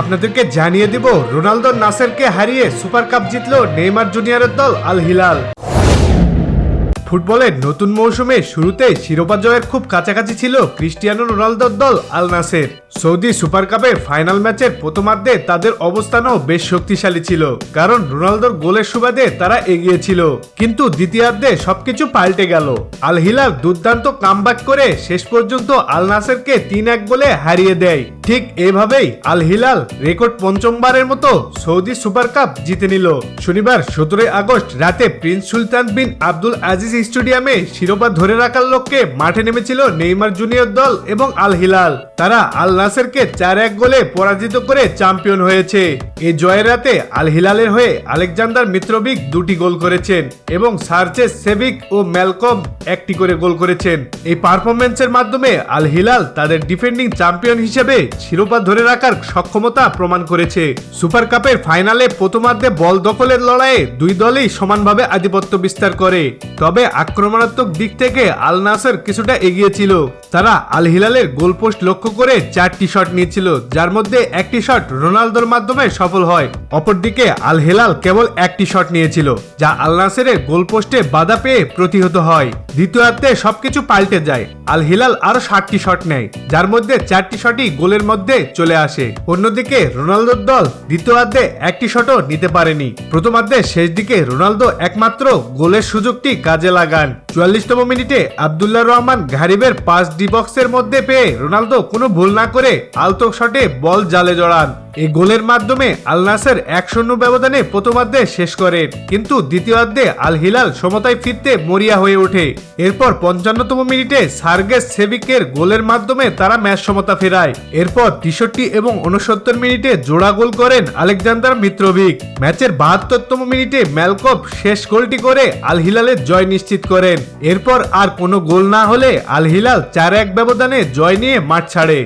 আপনাদেরকে জানিয়ে দিব, রোনালদো নাসেরকে হারিয়ে সুপার কাপ জিতলো নেইমার জুনিয়রের দল আল হিলাল। ফুটবলের নতুন মৌসুমে শুরুতে শিরোপা জয়ের খুব কাছাকাছি ছিল ক্রিস্টিয়ানো রোনালদোর দল আল নাসের। সৌদি সুপার কাপের ফাইনাল ম্যাচের প্রথমার্ধে তাদের অবস্থানও বেশ শক্তিশালী ছিল, কারণ রোনালদোর গোলের সুবাদে তারা এগিয়ে ছিল। কিন্তু দ্বিতীয়ার্ধে সবকিছু পাল্টে গেল। আল হিলাল দুর্দান্ত কামব্যাক করে শেষ পর্যন্ত আল নাসেরকে তিন এক গোলে হারিয়ে দেয়। ঠিক এভাবেই আল হিলাল রেকর্ড পঞ্চমবারের মতো সৌদি সুপার কাপ জিতে নিল। শনিবার সতেরোই আগস্ট রাতে Prince Sultan bin Abdul Aziz স্টেডিয়ামে শিরোপা ধরে রাখার লক্ষ্যে মাঠে নেমেছিল নেইমার জুনিয়র দল এবং আল হিলাল তারা আল নাসেরকে চার এক গোলে পরাজিত করে চ্যাম্পিয়ন হয়েছে। এই জয়ের রাতে আল হিলালের হয়ে আলেকজান্ডার মিত্রবিক দুটি গোল করেছেন এবং সার্চেস সেভিক ও ম্যালকম একটি করে গোল করেছেন। এই পারফরমেন্সের মাধ্যমে আল হিলাল তাদের ডিফেন্ডিং চ্যাম্পিয়ন হিসেবে শিরোপা ধরে রাখার সক্ষমতা প্রমাণ করেছে। সুপার কাপের ফাইনালে প্রথমার্ধে বল দখলের লড়াইয়ে দুই দলই সমানভাবে আধিপত্য বিস্তার করে। তবে আক্রমণাত্মক দিক থেকে আল নাসের কিছুটা এগিয়ে ছিল। তারা আল হিলালের গোলপোস্ট লক্ষ্য করে চারটি শট নিয়েছিল, যার মধ্যে একটি শট রোনালদোর মাধ্যমে সফল হয়। অপরদিকে আল হিলাল কেবল একটি শট নিয়েছিল, যা আল নাসেরের গোলপোস্টে বাধা পেয়ে প্রতিহত হয়। দ্বিতীয়ার্ধে সবকিছু পাল্টে যায়। আল হিলাল আরও ষাটটি শট নেয়, যার মধ্যে চারটি শটই গোলের মধ্যে চলে আসে। অন্যদিকে রোনালদোর দল দ্বিতীয়ার্ধে একটি শটও নিতে পারেনি। প্রথমার্ধে শেষ দিকে রোনালদো একমাত্র গোলের সুযোগটি কাজে লাগান। চুয়াল্লিশতম মিনিটে আবদুল্লাহ রহমান ঘারিবের পাঁচ ডি বক্সের মধ্যে পেয়ে রোনালদো কোনো ভুল না করে আলতো শটে বল জালে জড়ান। এই গোলের মাধ্যমে আল নাসের এক শূন্য ব্যবধানে প্রথমার্ধে শেষ করেন, কিন্তু দ্বিতীয়ার্ধে আল হিলাল সমতায় ফিরতে মরিয়া হয়ে ওঠে। এরপর পঞ্চান্নতম মিনিটে সার্গেস সেভিকের গোলের মাধ্যমে তারা ম্যাচ সমতা ফেরায়। এরপর তেষট্টি এবং উনসত্তর মিনিটে জোড়া গোল করেন আলেকজান্ডার মিত্রভিক। ম্যাচের বাহাত্তরতম মিনিটে ম্যালকপ শেষ গোলটি করে আল হিলালের জয় নিশ্চিত করেন। এরপর আর কোনো গোল না হলে আল হিলাল চার এক ব্যবধানে জয় নিয়ে মাঠ ছাড়ে।